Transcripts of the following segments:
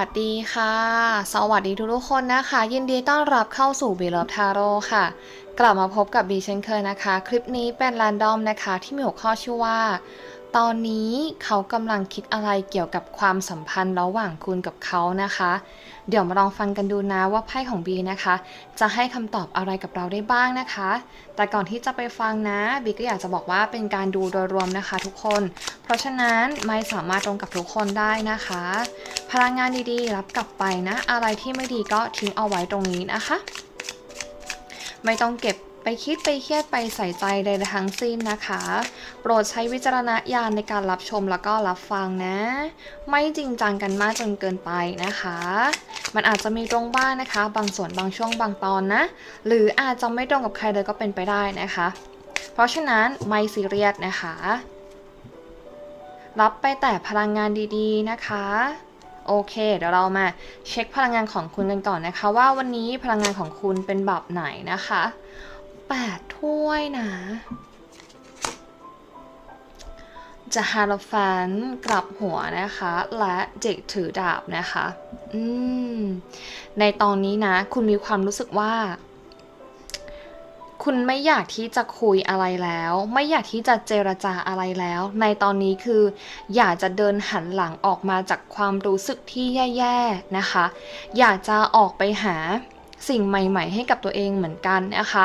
สวัสดีค่ะ สวัสดีทุกๆคนนะคะ ยินดีต้อนรับเข้าสู่บีล v ทาโร่ค่ะ กลับมาพบกับบีเช่นเคยนะคะ คลิปนี้เป็นแรนดอมนะคะที่มีหัวข้อชื่อว่า ตอนนี้เขากำลังคิดอะไรเกี่ยวกับความสัมพันธ์ระหว่างคุณกับเขานะคะ เดี๋ยวมาลองฟังกันดูนะว่าไพ่ของบีนะคะ จะให้คำตอบอะไรกับเราได้บ้างนะคะ แต่ก่อนที่จะไปฟังนะบีก็อยากจะบอกว่าเป็นการดูโดยรวมนะคะทุกคน เพราะฉะนั้นไม่สามารถตรงกับทุกคนได้นะคะ พลังงานดีๆ รับกลับไปนะ อะไรที่ไม่ดีก็ทิ้งเอาไว้ตรงนี้นะคะ ไม่ต้องเก็บ ไปคิดไปเครียดไปใส่ใจใดทั้งสิ้นนะคะ โปรดใช้วิจารณญาณในการรับชมแล้วก็รับฟังนะ ไม่จริงจังกันมากจนเกินไปนะคะ มันอาจจะมีตรงบ้างนะคะ บางส่วนบางช่วงบางตอนนะ หรืออาจจะไม่ตรงกับใครเลยก็เป็นไปได้นะคะ เพราะฉะนั้นไม่ซีเรียสนะคะ รับไปแต่พลังงานดีๆนะคะโอเค เดี๋ยวเรามาเช็คพลังงานของคุณกันก่อนนะคะ ว่าวันนี้พลังงานของคุณเป็นแบบไหนนะคะ 8 ถ้วยนะจะฮาโลฟานกลับหัวนะคะ และเด็กถือดาบนะคะอืมในตอนนี้นะ คุณมีความรู้สึกว่า คุณไม่อยากที่จะคุยอะไรแล้ว ไม่อยากที่จะเจรจาอะไรแล้ว ในตอนนี้คือ อยากจะเดินหันหลังออกมาจากความรู้สึกที่แย่ๆนะคะ อยากจะออกไปหา สิ่งใหม่ ๆ ให้กับตัวเองเหมือนกันนะคะ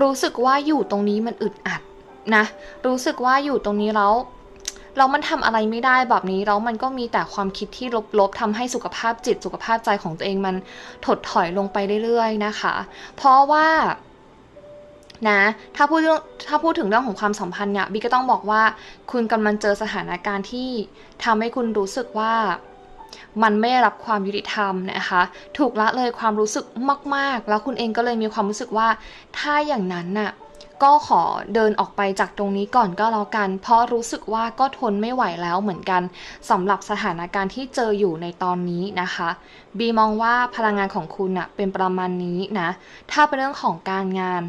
รู้สึกว่าอยู่ตรงนี้มันอึดอัดนะ รู้สึกว่าอยู่ตรงนี้แล้วเรามันทำอะไรไม่ได้แบบนี้แล้วมันก็มีแต่ความคิดที่ลบๆทำให้สุขภาพจิตสุขภาพใจของตัวเองมันถดถอยลงไปเรื่อยๆนะคะ เพราะว่านะถ้าพูดถ้าพูดถึงเรื่องของความสัมพันธ์เนี่ยบีก็ต้องบอกว่าคุณกำลังเจอสถานการณ์ที่ทำให้คุณรู้สึกว่า มันไม่ได้รับความยุติธรรมนะคะ ถูกละเลยความรู้สึกมาก ๆ แล้วคุณเองก็เลยมีความรู้สึกว่าถ้าอย่างนั้นน่ะก็ขอเดินออกไปจากตรงนี้ก่อนก็แล้วกัน เพราะรู้สึกว่าก็ทนไม่ไหวแล้วเหมือนกันสำหรับสถานการณ์ที่เจออยู่ในตอนนี้นะคะ บีมองว่าพลังงานของคุณน่ะเป็นประมาณนี้นะ ถ้าเป็นเรื่องของการงาน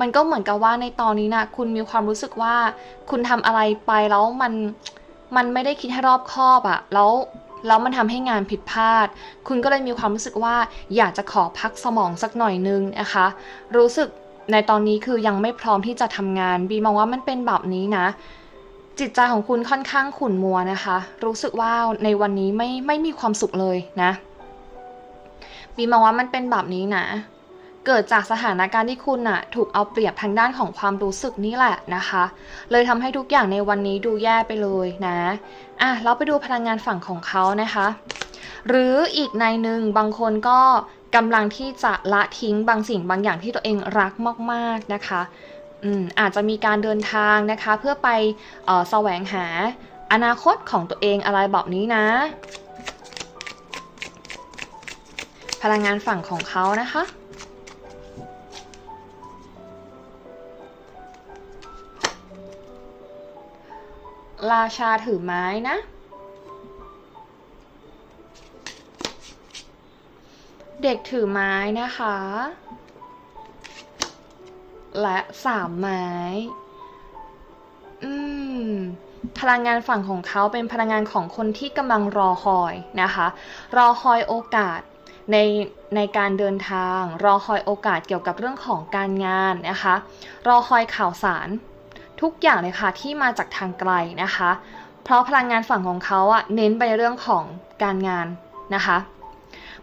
มันก็เหมือนกับว่าในตอนนี้นะคุณมีความรู้สึกว่า คุณทำอะไรไปแล้วมันมันไม่ได้คิดให้รอบคอบอะแล้ว แล้วมันทำให้งานผิดพลาด คุณก็เลยมีความรู้สึกว่าอยากจะขอพักสมองสักหน่อยนึงนะคะ รู้สึกในตอนนี้คือยังไม่พร้อมที่จะทำงาน บีมองว่ามันเป็นแบบนี้นะ จิตใจของคุณค่อนข้างขุ่นมัวนะคะ รู้สึกว่าในวันนี้ไม่ไม่มีความสุขเลยนะ บีมองว่ามันเป็นแบบนี้นะ เกิดจากสถานการณ์ที่คุณอะถูกเอาเปรียบทางด้านของความรู้สึกนี่แหละนะคะ เลยทำให้ทุกอย่างในวันนี้ดูแย่ไปเลยนะอะเราไปดูพลังงานฝั่งของเขานะคะ หรืออีกในหนึ่งบางคนก็กำลังที่จะละทิ้งบางสิ่งบางอย่างที่ตัวเองรักมากๆนะคะอืมอาจจะมีการเดินทางนะคะ เพื่อไปแสวงหาอนาคตของตัวเองอะไรแบบนี้นะ พลังงานฝั่งของเขานะคะ ราชาถือไม้นะ เด็กถือไม้นะคะ และสามไม้ อืม พลังงานฝั่งของเขาเป็นพลังงานของคนที่กำลังรอคอยนะคะ รอคอยโอกาสในในการเดินทาง รอคอยโอกาสเกี่ยวกับเรื่องของการงานนะคะ รอคอยข่าวสาร ทุกอย่างเลยค่ะที่มาจากทางไกลนะคะ เพราะพลังงานฝั่งของเขาอะเน้นไปเรื่องของการงานนะคะ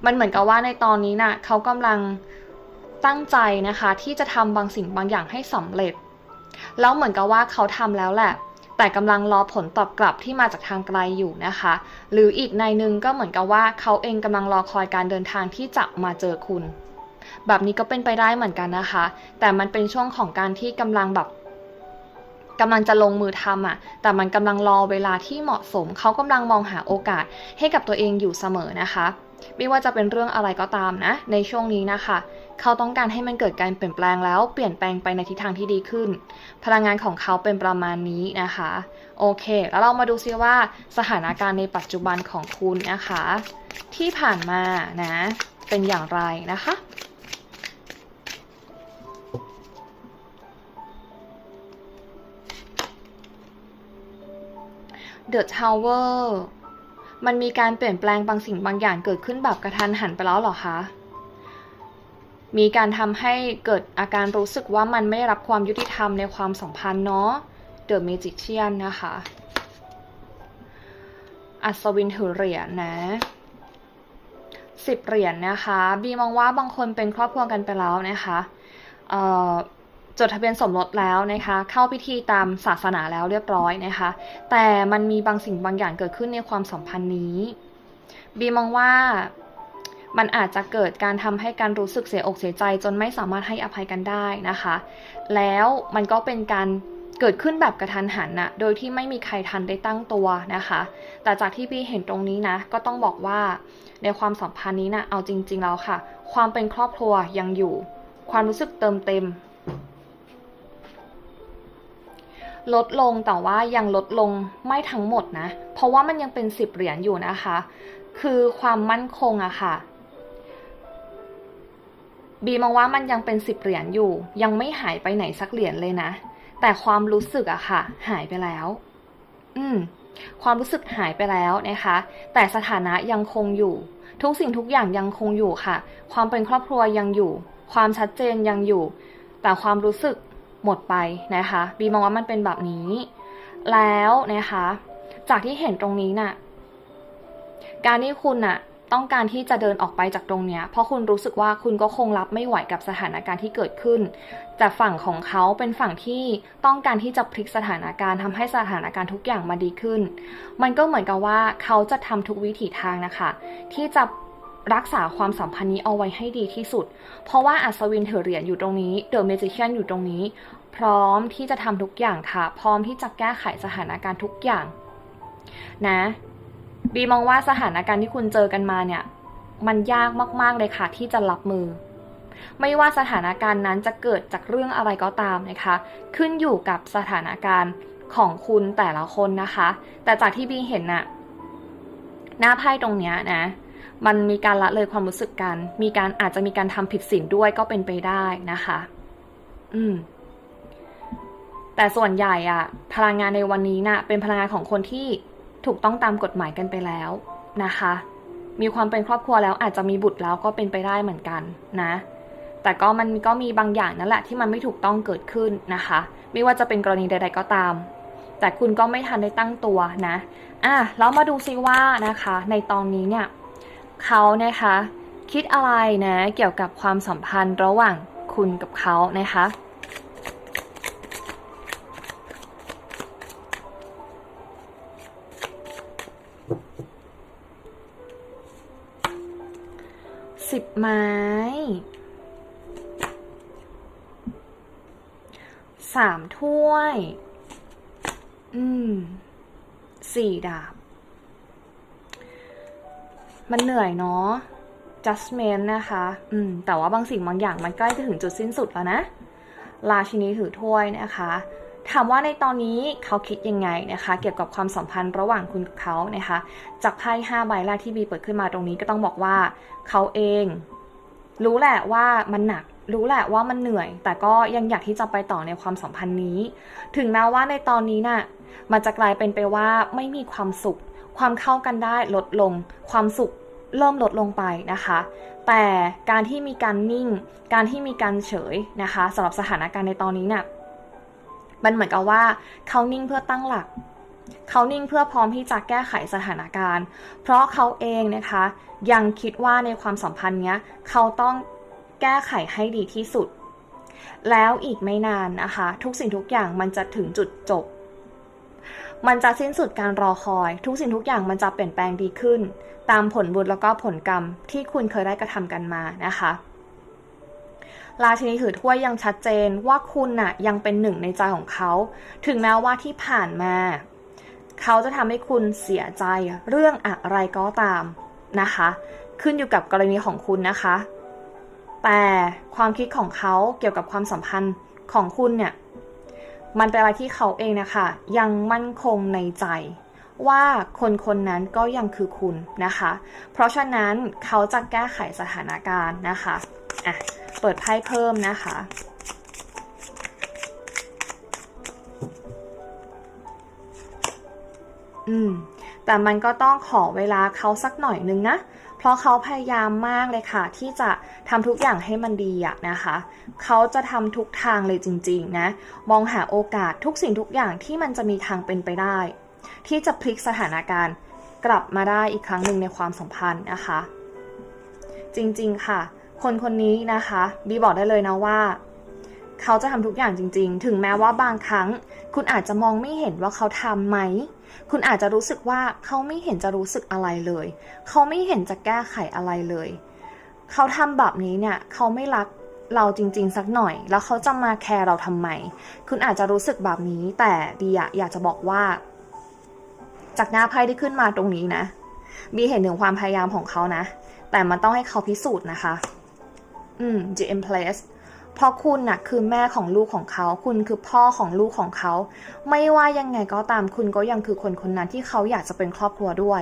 มันเหมือนกับว่าในตอนนี้นะ่ะเขากำลังตั้งใจนะคะที่จะทำบางสิ่งบางอย่างให้สำเร็จ แล้วเหมือนกับว่าเขาทำแล้วแหละ แต่กำลังรอผลตอบกลับที่มาจากทางไกลอยู่นะคะ หรืออีกในนึงก็เหมือนกับว่าเขาเองกำลังรอคอยการเดินทางที่จะมาเจอคุณ แบบนี้ก็เป็นไปได้เหมือนกันนะคะ แต่มันเป็นช่วงของการที่กำลังแบบ กำลังจะลงมือทำอะ แต่มันกำลังรอเวลาที่เหมาะสม เขากำลังมองหาโอกาสให้กับตัวเองอยู่เสมอนะคะ ไม่ว่าจะเป็นเรื่องอะไรก็ตามนะ ในช่วงนี้นะคะ เขาต้องการให้มันเกิดการเปลี่ยนแปลงแล้ว เปลี่ยนแปลงไปในทิศทางที่ดีขึ้น พลังงานของเขาเป็นประมาณนี้นะคะ โอเค แล้วเรามาดูซิว่าสถานการณ์ในปัจจุบันของคุณนะคะ ที่ผ่านมานะ เป็นอย่างไรนะคะ The Tower มันมีการเปลี่ยนแปลงบางสิ่งบางอย่างเกิดขึ้นแบบกระทันหันไปแล้วหรอคะ มีการทำให้เกิดอาการรู้สึกว่ามันไม่รับความยุติธรรมในความสัมพันธ์เนาะ The Magician นะคะ อัศวินถือเหรียญนะสิบเหรียญนะคะ บีมองว่าบางคนเป็นครอบครัวกันไปแล้วนะคะ จดทะเบียนสมรสแล้วนะคะ เข้าพิธีตามศาสนาแล้วเรียบร้อยนะคะ แต่มันมีบางสิ่งบางอย่างเกิดขึ้นในความสัมพันธ์นี้ บีมองว่ามันอาจจะเกิดการทำให้การรู้สึกเสียอกเสียใจ จนไม่สามารถให้อภัยกันได้นะคะ แล้วมันก็เป็นการเกิดขึ้นแบบกระทันหันนะโดยที่ไม่มีใครทันได้ตั้งตัวนะคะ แต่จากที่พี่เห็นตรงนี้นะ ก็ต้องบอกว่าในความสัมพันธ์นี้นะเอาจริง ๆ แล้วค่ะ ความเป็นครอบครัวยังอยู่ ความรู้สึกเติมเต็ม ลดลงแต่ว่ายังลดลงไม่ทั้งหมดนะ เพราะว่ามันยังเป็นสิบเหรียญอยู่นะคะ คือความมั่นคงอะค่ะ บีมองว่ามันยังเป็นสิบเหรียญอยู่ ยังไม่หายไปไหนสักเหรียญเลยนะ แต่ความรู้สึกอะค่ะ หายไปแล้ว อืม ความรู้สึกหายไปแล้วนะคะ แต่สถานะยังคงอยู่ ทุกสิ่งทุกอย่างยังคงอยู่ค่ะ ความเป็นครอบครัวยังอยู่ ความชัดเจนยังอยู่ แต่ความรู้สึก หมดไปนะคะบีมองว่ามันเป็นแบบนี้ แล้วนะคะ จากที่เห็นตรงนี้น่ะการที่คุณน่ะต้องการที่จะเดินออกไปจากตรงเนี้ย เพราะคุณรู้สึกว่าคุณก็คงรับไม่ไหวกับสถานการณ์ที่เกิดขึ้น แต่ฝั่งของเขาเป็นฝั่งที่ต้องการที่จะพลิกสถานการณ์ทำให้สถานการณ์ทุกอย่างมาดีขึ้น มันก็เหมือนกับว่าเขาจะทำทุกวิถีทางนะคะ ที่จะรักษาความสัมพันธ์นี้เอาไว้ให้ดีที่สุด เพราะว่าอัศวินเถอเหรียญอยู่ตรงนี้ เดอะเมจิเชียนอยู่ตรงนี้ พร้อมที่จะทำทุกอย่างค่ะ พร้อมที่จะแก้ไขสถานการณ์ทุกอย่าง นะ บีมองว่าสถานการณ์ที่คุณเจอกันมาเนี่ย มันยากมากๆเลยค่ะที่จะรับมือ ไม่ว่าสถานการณ์นั้นจะเกิดจากเรื่องอะไรก็ตามนะคะ ขึ้นอยู่กับสถานการณ์ของคุณแต่ละคนนะคะ แต่จากที่บีเห็นน่ะ หน้าไพ่ตรงเนี้ยนะมันมีการละเลยความรู้สึกกัน มีการอาจจะมีการทำผิดศีลด้วยก็เป็นไปได้นะคะ อืม แต่ส่วนใหญ่อะพลังงานในวันนี้นะ่ะเป็นพลังงานของคนที่ถูกต้องตามกฎหมายกันไปแล้วนะคะ มีความเป็นครอบครัวแล้วอาจจะมีบุตรแล้วก็เป็นไปได้เหมือนกันนะ แต่ก็มันก็มีบางอย่างนั่นแหละที่มันไม่ถูกต้องเกิดขึ้นนะคะ ไม่ว่าจะเป็นกรณีใด ๆก็ตาม แต่คุณก็ไม่ทันได้ตั้งตัวนะอะแล้วมาดูซิว่านะคะ ในตอนนี้เนี่ยเขานะคะคิดอะไรนะเกี่ยวกับความสัมพันธ์ระหว่างคุณกับเขานะคะ ไม้ สามถ้วย อืม สี่ดาบ มันเหนื่อยเนาะ judgment นะคะ อืม แต่ว่าบางสิ่งบางอย่างมันใกล้จะถึงจุดสิ้นสุดแล้วนะ ราชินีถือถ้วยนะคะ ถามว่าในตอนนี้เขาคิดยังไงนะคะ เกี่ยวกับความสัมพันธ์ระหว่างคุณกับเขานะคะ จากไพ่ห้าใบแรกที่บีเปิดขึ้นมาตรงนี้ก็ต้องบอกว่า เขาเอง รู้แหละว่ามันหนัก รู้แหละว่ามันเหนื่อย แต่ก็ยังอยากที่จะไปต่อในความสัมพันธ์นี้ ถึงแม้ว่าในตอนนี้น่ะมันจะกลายเป็นไปว่าไม่มีความสุข ความเข้ากันได้ลดลง ความสุขเริ่มลดลงไปนะคะ แต่การที่มีการนิ่ง การที่มีการเฉยนะคะสำหรับสถานการณ์ในตอนนี้เนี่ยมันเหมือนกับว่าเขานิ่งเพื่อตั้งหลัก เขานิ่งเพื่อพร้อมที่จะแก้ไขสถานการณ์ เพราะเขาเองนะคะ ยังคิดว่าในความสัมพันธ์เนี้ยเขาต้องแก้ไขให้ดีที่สุด แล้วอีกไม่นานนะคะ ทุกสิ่งทุกอย่างมันจะถึงจุดจบ มันจะสิ้นสุดการรอคอย ทุกสิ่งทุกอย่างมันจะเปลี่ยนแปลงดีขึ้น ตามผลบุญแล้วก็ผลกรรมที่คุณเคยได้กระทำกันมานะคะราชินีถือถ้วยยังชัดเจนว่าคุณน่ะยังเป็นหนึ่งในใจของเขา ถึงแม้ว่าที่ผ่านมา เขาจะทำให้คุณเสียใจเรื่องอะไรก็ตามนะคะ ขึ้นอยู่กับกรณีของคุณนะคะ แต่ความคิดของเขาเกี่ยวกับความสัมพันธ์ของคุณเนี่ย มันเป็นอะไรที่เขาเองนะคะ ยังมั่นคงในใจว่าคนคนนั้นก็ยังคือคุณนะคะ เพราะฉะนั้นเขาจะแก้ไขสถานการณ์นะคะ อะ เปิดไพ่เพิ่มนะคะ อืม แต่มันก็ต้องขอเวลาเขาสักหน่อยนึงนะ เพราะเขาพยายามมากเลยค่ะ ที่จะทำทุกอย่างให้มันดีอะนะคะ เขาจะทำทุกทางเลยจริง ๆ นะ มองหาโอกาสทุกสิ่งทุกอย่างที่มันจะมีทางเป็นไปได้ ที่จะพลิกสถานการณ์กลับมาได้อีกครั้งหนึ่งในความสัมพันธ์นะคะ จริงๆค่ะ คนคนนี้นะคะบีบอกได้เลยนะว่าเขาจะทำทุกอย่างจริง ๆ ถึงแม้ว่าบางครั้ง คุณอาจจะมองไม่เห็นว่าเขาทำไหม คุณอาจจะรู้สึกว่าเขาไม่เห็นจะรู้สึกอะไรเลย เขาไม่เห็นจะแก้ไขอะไรเลย เขาทำแบบนี้เนี่ย เขาไม่รักเราจริงๆสักหน่อย แล้วเขาจะมาแคร์เราทำไม คุณอาจจะรู้สึกแบบนี้ แต่บีอะอยากจะบอกว่า จากหน้าไพ่ที่ขึ้นมาตรงนี้นะ บีเห็นถึงความพยายามของเขานะ แต่มันต้องให้เขาพิสูจน์นะคะ อืม GM Place เพราะคุณน่ะคือแม่ของลูกของเขา คุณคือพ่อของลูกของเขา ไม่ว่ายังไงก็ตามคุณก็ยังคือคนคนนั้นที่เขาอยากจะเป็นครอบครัวด้วย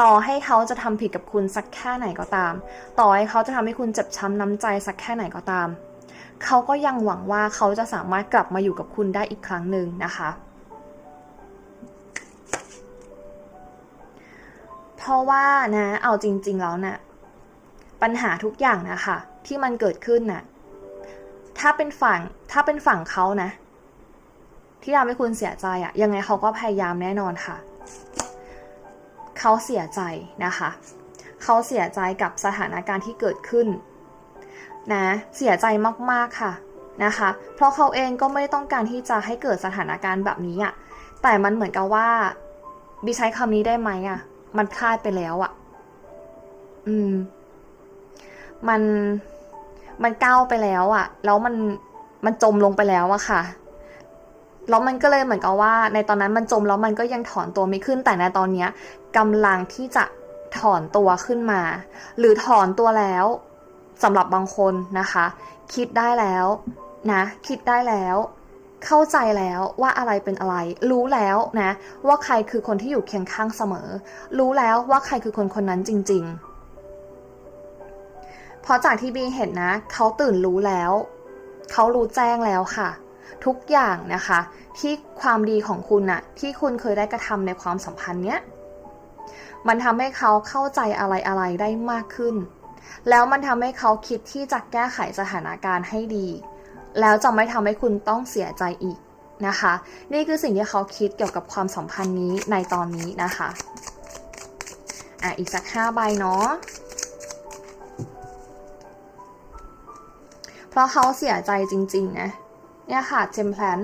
ต่อให้เขาจะทำผิดกับคุณสักแค่ไหนก็ตาม ต่อให้เขาจะทำให้คุณเจ็บช้ำน้ำใจสักแค่ไหนก็ตาม เขาก็ยังหวังว่าเขาจะสามารถกลับมาอยู่กับคุณได้อีกครั้งหนึ่งนะคะ เพราะว่านะ เอาจริง ๆ แล้วนะ่ะ ปัญหาทุกอย่างนะคะที่มันเกิดขึ้นน่ะ ถ้าเป็นฝั่งถ้าเป็นฝั่งเขานะ ที่ทำให้คุณเสียใจอะยังไงเขาก็พยายามแน่นอนค่ะ เขาเสียใจนะคะ เขาเสียใจกับสถานการณ์ที่เกิดขึ้น นะ เสียใจมากๆค่ะนะคะ เพราะเขาเองก็ไม่ได้ต้องการที่จะให้เกิดสถานการณ์แบบนี้อะแต่มันเหมือนกับว่าบีใช้คำนี้ได้ไหมอะมันพลาดไปแล้วอะอืม มัน มันก้าวไปแล้วอะแล้วมันมันจมลงไปแล้วอะค่ะแล้วมันก็เลยเหมือนกับว่า ในตอนนั้นมันจมแล้วมันก็ยังถอนตัวไม่ขึ้น แต่ในตอนเนี้ยกำลังที่จะถอนตัวขึ้นมา หรือถอนตัวแล้วสำหรับบางคนนะคะ คิดได้แล้วนะ คิดได้แล้ว เข้าใจแล้วว่าอะไรเป็นอะไร รู้แล้วนะ ว่าใครคือคนที่อยู่เคียงข้างเสมอ รู้แล้วว่าใครคือคนคนนั้นจริง ๆ เพราะจากที่บีเห็นนะ เขาตื่นรู้แล้ว เขารู้แจ้งแล้วค่ะ ทุกอย่างนะคะ ที่ความดีของคุณน่ะที่คุณเคยได้กระทำในความสัมพันธ์เนี้ยมันทำให้เขาเข้าใจอะไรอะไรได้มากขึ้น แล้วมันทำให้เขาคิดที่จะแก้ไขสถานการณ์ให้ดี แล้วจะไม่ทำให้คุณต้องเสียใจอีกนะคะ นี่คือสิ่งที่เขาคิดเกี่ยวกับความสัมพันธ์นี้ในตอนนี้นะคะ อะอีกสักห้าใบเนาะ เพราะเขาเสียใจจริงๆนะเนี่ยค่ะเจมแพลน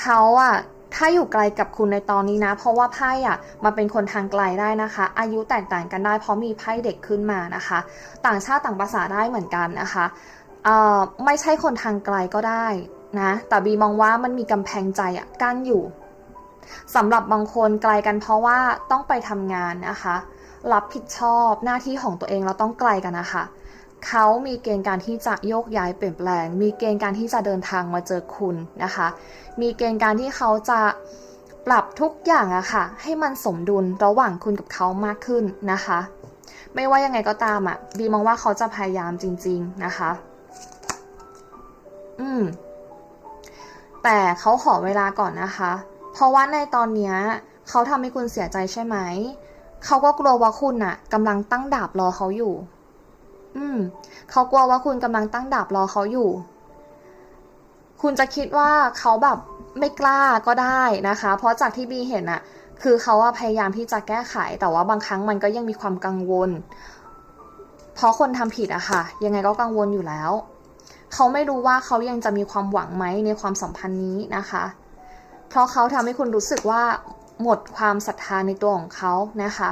เขาอะถ้าอยู่ไกลกับคุณในตอนนี้นะ เพราะว่าไพ่อะมาเป็นคนทางไกลได้นะคะ อายุแตกต่างกันได้ เพราะมีไพ่เด็กขึ้นมานะคะ ต่างชาติต่างภาษาได้เหมือนกันนะคะเอ่อไม่ใช่คนทางไกลก็ได้นะแต่บีมองว่ามันมีกำแพงใจอะกั้นอยู่สำหรับบางคนไกลกันเพราะว่าต้องไปทำงานนะคะ รับผิดชอบหน้าที่ของตัวเองเราต้องไกลกันนะคะ เขามีเกณฑ์การที่จะโยกย้ายเปลี่ยนแปลง มีเกณฑ์การที่จะเดินทางมาเจอคุณนะคะ มีเกณฑ์การที่เขาจะปรับทุกอย่างอะค่ะ ให้มันสมดุลระหว่างคุณกับเขามากขึ้นนะคะ ไม่ว่ายังไงก็ตามอะบีมองว่าเขาจะพยายามจริง ๆนะคะ อืม แต่เขาขอเวลาก่อนนะคะ เพราะว่าในตอนนี้เขาทำให้คุณเสียใจใช่ไหม เขาก็กลัวว่าคุณน่ะกำลังตั้งดาบรอเขาอยู่ อืม เขากลัวว่าคุณกำลังตั้งดาบรอเขาอยู่ คุณจะคิดว่าเขาแบบไม่กล้าก็ได้นะคะ เพราะจากที่บีเห็นอะคือเขาพยายามที่จะแก้ไข แต่ว่าบางครั้งมันก็ยังมีความกังวล เพราะคนทำผิดอะค่ะ ยังไงก็กังวลอยู่แล้ว เขาไม่รู้ว่าเขายังจะมีความหวังไหมในความสัมพันธ์นี้นะคะ เพราะเขาทำให้คุณรู้สึกว่าหมดความศรัทธาในตัวของเขานะคะ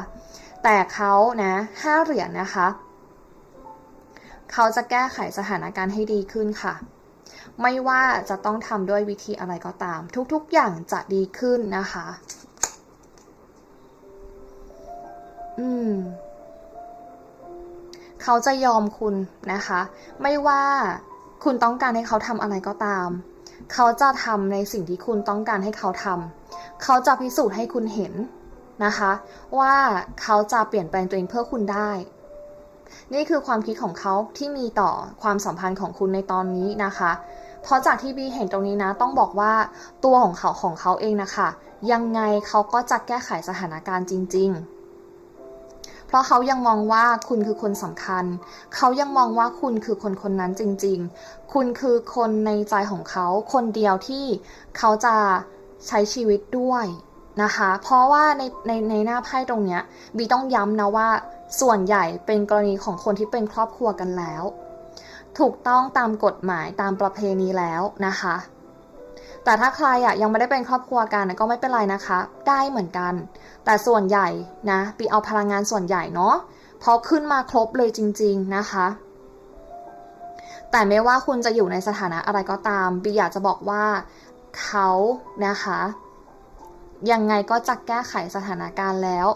แต่เขานะห้าเหรียญนะคะ เขาจะแก้ไขสถานการณ์ให้ดีขึ้นค่ะ ไม่ว่าจะต้องทำด้วยวิธีอะไรก็ตาม ทุกๆอย่างจะดีขึ้นนะคะ อืม เขาจะยอมคุณนะคะ ไม่ว่าคุณต้องการให้เขาทำอะไรก็ตาม เขาจะทำในสิ่งที่คุณต้องการให้เขาทำเขาจะพิสูจน์ให้คุณเห็นนะคะ ว่าเขาจะเปลี่ยนแปลงตัวเองเพื่อคุณได้ นี่คือความคิดของเขาที่มีต่อความสัมพันธ์ของคุณในตอนนี้นะคะ เพราะจากที่บีเห็นตรงนี้นะ ต้องบอกว่าตัวของเขาของเขาเองนะคะ ยังไงเขาก็จะแก้ไขสถานการณ์จริง ๆ เพราะเขายังมองว่าคุณคือคนสำคัญ เขายังมองว่าคุณคือคนคนนั้นจริง ๆ คุณคือคนในใจของเขาคนเดียวที่เขาจะใช้ชีวิตด้วย นะคะ เพราะว่าในในในหน้าไพ่ตรงเนี้ยบีต้องย้ำนะว่า ส่วนใหญ่เป็นกรณีของคนที่เป็นครอบครัวกันแล้ว ถูกต้องตามกฎหมายตามประเพณีแล้วนะคะ แต่ถ้าใครอะยังไม่ได้เป็นครอบครัวกันก็ไม่เป็นไรนะคะ ได้เหมือนกัน แต่ส่วนใหญ่นะปีเอาพลังงานส่วนใหญ่เนาะเพราะขึ้นมาครบเลยจริง ๆนะคะ แต่ไม่ว่าคุณจะอยู่ในสถานะอะไรก็ตามบีอยากจะบอกว่าเขานะคะ ยังไงก็จะแก้ไขสถานการณ์แล้ว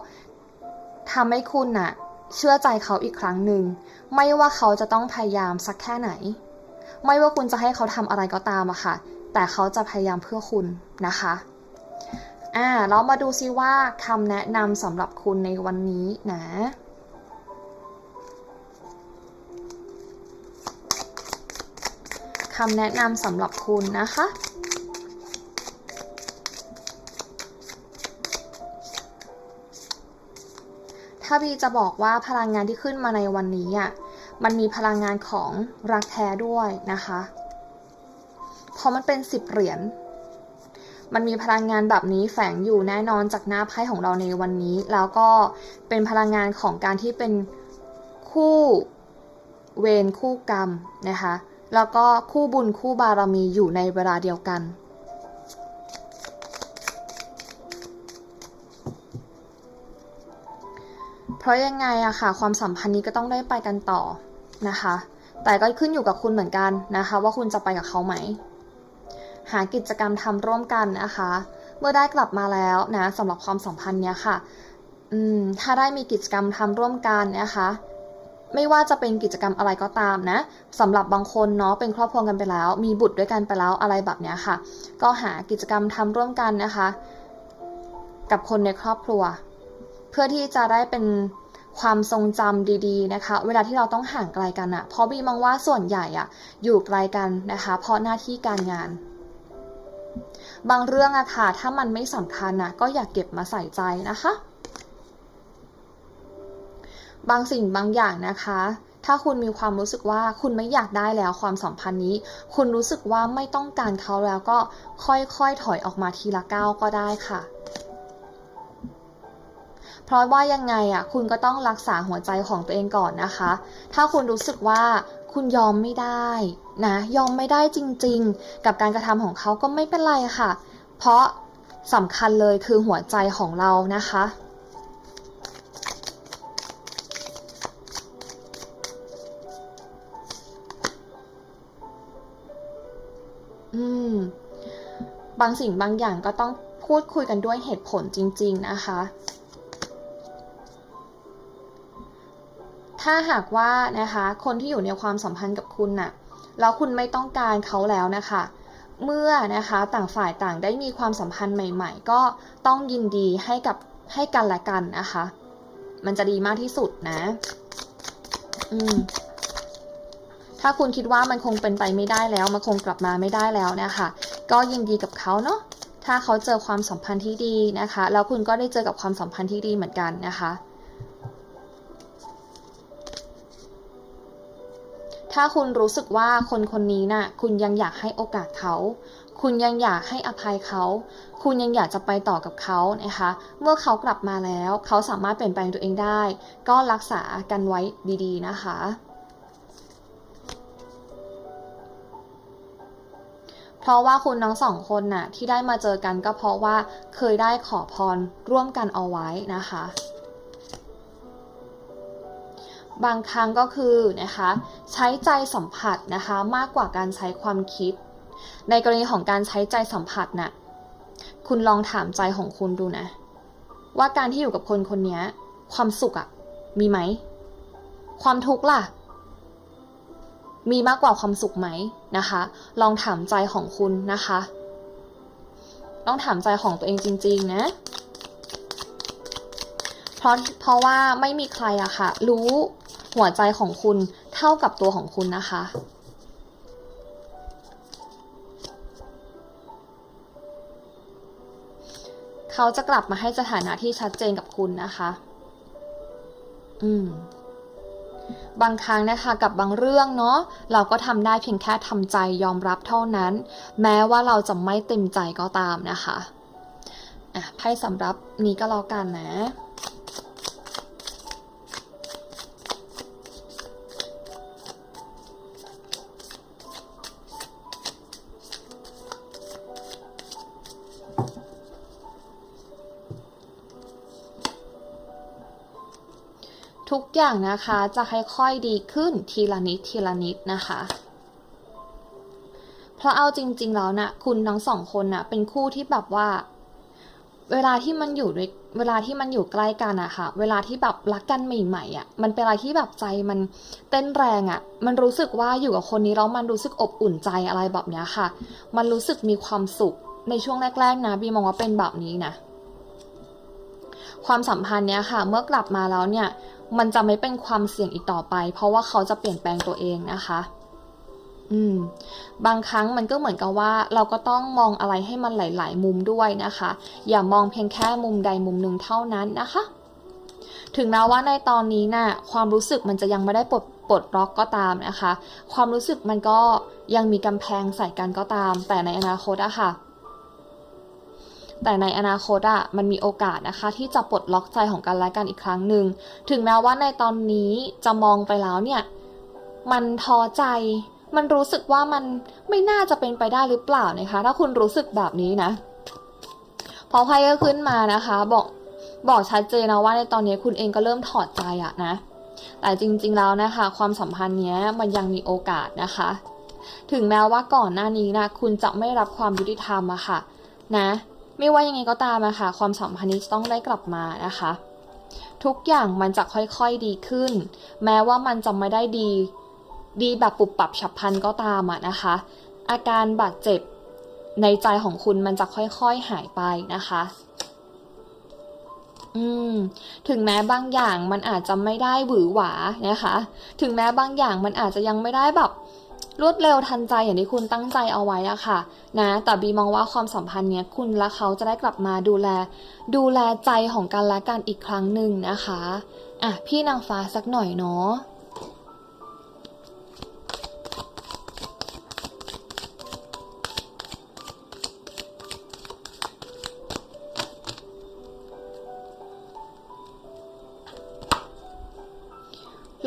ทำให้คุณน่ะ เชื่อใจเขาอีกครั้งหนึ่ง ไม่ว่าเขาจะต้องพยายามสักแค่ไหน ไม่ว่าคุณจะให้เขาทำอะไรก็ตามอะค่ะ แต่เขาจะพยายามเพื่อคุณนะคะอ่าเรามาดูซิว่าคำแนะนำสำหรับคุณในวันนี้นะคำแนะนำสำหรับคุณนะคะ ถ้าบีจะบอกว่าพลังงานที่ขึ้นมาในวันนี้อะมันมีพลังงานของรักแท้ด้วยนะคะเพราะมันเป็นสิบเหรียญมันมีพลังงานแบบนี้แฝงอยู่แน่นอนจากหน้าไพ่ของเราในวันนี้ แล้วก็เป็นพลังงานของการที่เป็นคู่เวรคู่กรรมนะคะ แล้วก็คู่บุญคู่บารมีอยู่ในเวลาเดียวกัน ราะยังไงอะค่ะ ความสัมพันธ์นี้ก็ต้องได้ไปกันต่อนะคะ แต่ก็ขึ้นอยู่กับคุณเหมือนกันนะคะ ว่าคุณจะไปกับเขาไหม หากิจกรรมทำร่วมกันนะคะ เมื่อได้กลับมาแล้วนะสำหรับความสัมพันธ์เนี้ยค่ะอืมถ้าได้มีกิจกรรมทำร่วมกันนะคะ ไม่ว่าจะเป็นกิจกรรมอะไรก็ตามนะสำหรับบางคนเนาะเป็นครอบครัวกันไปแล้ว มีบุตรด้วยกันไปแล้วอะไรแบบเนี้ยค่ะ ก็หากิจกรรมทำร่วมกันนะคะ กับคนในครอบครัว พื่อที่จะได้เป็นความทรงจำดีๆนะคะ เวลาที่เราต้องห่างไกลกันอะเพราะบีมองว่าส่วนใหญ่อะอยู่ไกลกันนะคะ เพราะหน้าที่การงาน บางเรื่องอะค่ะ ถ้ามันไม่สำคัญอะก็อย่าเก็บมาใส่ใจนะคะ บางสิ่งบางอย่างนะคะถ้าคุณมีความรู้สึกว่าคุณไม่อยากได้แล้วความสัมพันธ์นี้ คุณรู้สึกว่าไม่ต้องการเขาแล้วก็ค่อยๆถอยออกมาทีละก้าวก็ได้ค่ะ เพราะว่ายังไงอะคุณก็ต้องรักษาหัวใจของตัวเองก่อนนะคะ ถ้าคุณรู้สึกว่าคุณยอมไม่ได้นะยอมไม่ได้จริงๆ กับการกระทำของเขาก็ไม่เป็นไรค่ะ เพราะสำคัญเลยคือหัวใจของเรานะคะอืมบางสิ่งบางอย่างก็ต้องพูดคุยกันด้วยเหตุผลจริง ๆ นะคะ ถ้าหากว่านะคะคนที่อยู่ในความสัมพันธ์กับคุณน่ะแล้วคุณไม่ต้องการเขาแล้วนะคะเมื่อนะคะต่างฝ่ายต่างได้มีความสัมพันธ์ใหม่ ๆ ก็ต้องยินดีให้กับให้กันและกันนะคะ มันจะดีมากที่สุดนะ อืม ถ้าคุณคิดว่ามันคงเป็นไปไม่ได้แล้ว มันคงกลับมาไม่ได้แล้วนะคะ ก็ยินดีกับเขาเนาะ ถ้าเขาเจอความสัมพันธ์ที่ดีนะคะ แล้วคุณก็ได้เจอกับความสัมพันธ์ที่ดีเหมือนกันนะคะ ถ้าคุณรู้สึกว่าคนคนนี้น่ะ คุณยังอยากให้โอกาสเขา คุณยังอยากให้อภัยเขา คุณยังอยากจะไปต่อกับเขานะคะ เมื่อเขากลับมาแล้ว เขาสามารถเปลี่ยนแปลงตัวเองได้ ก็รักษากันไว้ดีๆนะคะเพราะว่าคุณทั้งสองคนน่ะที่ได้มาเจอกันก็เพราะว่าเคยได้ขอพรร่วมกันเอาไว้นะคะ บางครั้งก็คือนะคะใช้ใจสัมผัสนะคะมากกว่าการใช้ความคิด ในกรณีของการใช้ใจสัมผัสน่ะคุณลองถามใจของคุณดูนะ ว่าการที่อยู่กับคนคนนี้ความสุขอะมีไหม ความทุกข์ล่ะ มีมากกว่าความสุขไหมนะคะ ลองถามใจของคุณนะคะ ต้องถามใจของตัวเองจริง ๆ นะเพราะเพราะว่าไม่มีใครอะค่ะ รู้ หัวใจของคุณเท่ากับตัวของคุณนะคะ เขาจะกลับมาให้สถานะที่ชัดเจนกับคุณนะคะ อืม บางครั้งนะคะกับบางเรื่องเนาะเราก็ทำได้เพียงแค่ทำใจยอมรับเท่านั้น แม้ว่าเราจะไม่เต็มใจก็ตามนะคะอะไพ่สำหรับนี้ก็แล้วกันนะ อย่างนะคะจะค่อยๆดีขึ้นทีละนิดทีละนิดนะคะ เพราะเอาจริง ๆ แล้วนะคุณทั้งสองคนนะเป็นคู่ที่แบบว่า เวลาที่มันอยู่ด้วยเวลาที่มันอยู่ใกล้กันอะค่ะ เวลาที่แบบรักกันใหม่ๆอะมันเป็นอะไรที่แบบใจมันเต้นแรงอะมันรู้สึกว่าอยู่กับคนนี้แล้วมันรู้สึกอบอุ่นใจอะไรแบบเนี้ยค่ะ มันรู้สึกมีความสุขในช่วงแรก ๆ นะบีมองว่าเป็นแบบนี้นะ ความสัมพันธ์เนี้ยค่ะ เมื่อกลับมาแล้วเนี่ย มันจะไม่เป็นความเสี่ยงอีกต่อไป เพราะว่าเขาจะเปลี่ยนแปลงตัวเองนะคะ อืม บางครั้งมันก็เหมือนกับว่า เราก็ต้องมองอะไรให้มันหลาย ๆ มุมด้วยนะคะ อย่ามองเพียงแค่มุมใดมุมหนึ่งเท่านั้นนะคะ ถึงแม้ว่าในตอนนี้น่ะความรู้สึกมันจะยังไม่ได้ปลดปลดล็อกก็ตามนะคะ ความรู้สึกมันก็ยังมีกำแพงใส่กันก็ตาม แต่ในอนาคตอะค่ะ แต่ในอนาคตอะมันมีโอกาสนะคะ ที่จะปลดล็อกใจของกันและกันอีกครั้งหนึ่ง ถึงแม้ว่าในตอนนี้จะมองไปแล้วเนี่ย มันท้อใจ มันรู้สึกว่ามันไม่น่าจะเป็นไปได้หรือเปล่านะคะ ถ้าคุณรู้สึกแบบนี้นะพอไพ่ก็ขึ้นมานะคะ บอกบอกชัดเจนนะว่าในตอนนี้คุณเองก็เริ่มถอดใจอะนะ แต่จริงๆแล้วนะคะ ความสัมพันธ์เนี้ยมันยังมีโอกาสนะคะ ถึงแม้ว่าก่อนหน้านี้นะคุณจะไม่รับความยุติธรรมอะค่ะ นะ ไม่ว่ายังไงก็ตามอะค่ะความสัมพันธ์นี้ต้องได้กลับมานะคะ ทุกอย่างมันจะค่อยๆดีขึ้น แม้ว่ามันจะไม่ได้ดี ดีแบบปุบปับฉับพลันก็ตามอะนะคะ อาการบาดเจ็บในใจของคุณมันจะค่อยๆหายไปนะคะอืมถึงแม้บางอย่างมันอาจจะไม่ได้หวือหวานะคะ ถึงแม้บางอย่างมันอาจจะยังไม่ได้แบบ รวดเร็วทันใจอย่างที่คุณตั้งใจเอาไว้อะค่ะนะแต่บีมองว่าความสัมพันธ์เนี้ยคุณและเขาจะได้กลับมาดูแล ดูแลใจของกันและกันอีกครั้งหนึ่งนะคะอะพี่นางฟ้าสักหน่อยเนาะ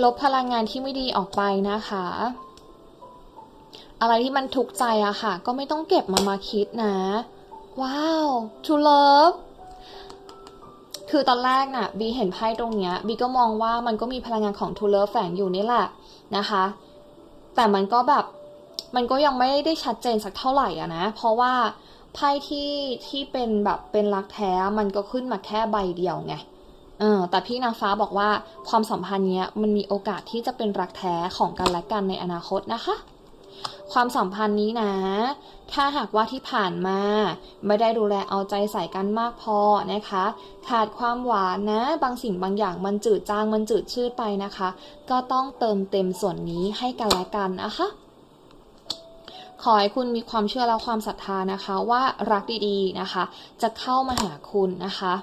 ลบพลังงานที่ไม่ดีออกไปนะคะ อะไรที่มันทุกข์ใจอะค่ะ ก็ไม่ต้องเก็บมามาคิดนะ ว้าว to love คือตอนแรกน่ะบีเห็นไพ่ตรงเนี้ยบีก็มองว่ามันก็มีพลังงานของ to love แฝงอยู่นี่แหละนะคะ แต่มันก็แบบมันก็ยังไม่ได้ชัดเจนสักเท่าไหร่อะนะ เพราะว่าไพ่ที่ที่เป็นแบบเป็นรักแท้มันก็ขึ้นมาแค่ใบเดียวไงเออแต่พี่นางฟ้าบอกว่าความสัมพันธ์เนี้ยมันมีโอกาสที่จะเป็นรักแท้ของกันและกันในอนาคตนะคะ ความสัมพันธ์นี้นะ ถ้าหากว่าที่ผ่านมา ไม่ได้ดูแลเอาใจใส่กันมากพอนะคะ ขาดความหวานนะ บางสิ่งบางอย่างมันจืดจางมันจืดชืดไปนะคะ ก็ต้องเติมเต็มส่วนนี้ให้กันและกันนะคะขอให้คุณมีความเชื่อและความศรัทธานะคะว่ารักดีๆนะคะ จะเข้ามาหาคุณนะคะ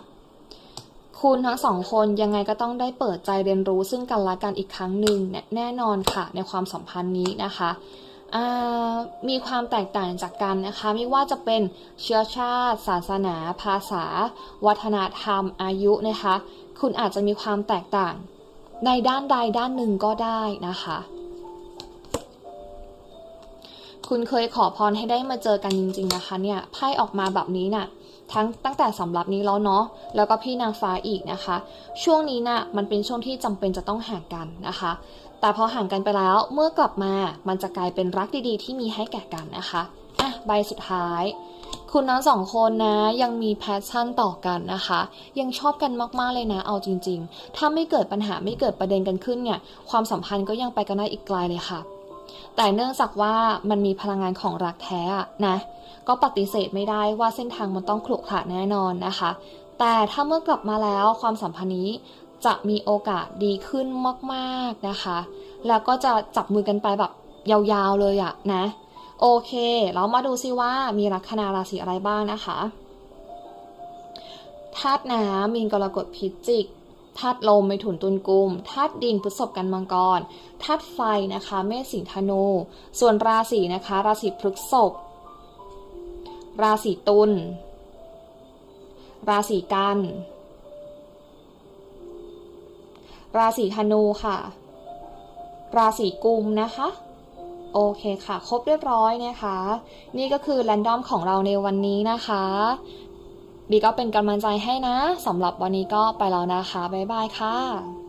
คุณทั้งสองคนยังไงก็ต้องได้เปิดใจเรียนรู้ซึ่งกันและกันอีกครั้งหนึ่งแน่นอนค่ะ ในความสัมพันธ์นี้นะคะ มีความแตกต่างจากกันนะคะไม่ว่าจะเป็นเชื้อชาติ ศาสนา ภาษา วัฒนธรรม อายุนะคะ คุณอาจจะมีความแตกต่าง ในด้านใดด้านหนึ่งก็ได้นะคะ คุณเคยขอพรให้ได้มาเจอกันจริง ๆ นะคะเนี่ยไพ่ออกมาแบบนี้น่ะทั้งตั้งแต่สำหรับนี้แล้วเนาะแล้วก็พี่นางฟ้าอีกนะคะ ช่วงนี้น่ะมันเป็นช่วงที่จำเป็นจะต้องห่างกันนะคะ แต่พอห่างกันไปแล้วเมื่อกลับมามันจะกลายเป็นรักดีๆ ที่มีให้แก่กันนะคะอะใบสุดท้าย คุณทั้งสองคนนะยังมีแพชชั่นต่อกันนะคะ ยังชอบกันมากๆเลยนะเอาจริง ๆ ถ้าไม่เกิดปัญหาไม่เกิดประเด็นกันขึ้นเนี่ยความสัมพันธ์ก็ยังไปกันได้อีกไกลเลยค่ะ แต่เนื่องจากว่ามันมีพลังงานของรักแท้นะก็ปฏิเสธไม่ได้ว่าเส้นทางมันต้องขรุขระแน่นอนนะคะ แต่ถ้าเมื่อกลับมาแล้วความสัมพันธ์นี้ จะมีโอกาสดีขึ้นมากๆนะคะ แล้วก็จะจับมือกันไปแบบยาวๆเลยอะนะ โอเค เรามาดูซิว่ามีลัคนาราศีอะไรบ้างนะคะธาตุน้ำมีนกรกฎพิจิกธาตุลมไมถุนตุลกุมธาตุดินพฤษภกันมังกรธาตุไฟนะคะเมษสิงธนู ส่วนราศีนะคะ ราศีพฤษภราศีตุลราศีกัน ราศีธนูค่ะ ราศีกุมนะคะ โอเคค่ะ ครบเรียบร้อยนะคะ นี่ก็คือแรนดอมของเราในวันนี้นะคะบีก็เป็นกำลังใจให้นะสำหรับวันนี้ก็ไปแล้วนะคะ บ๊ายบายค่ะ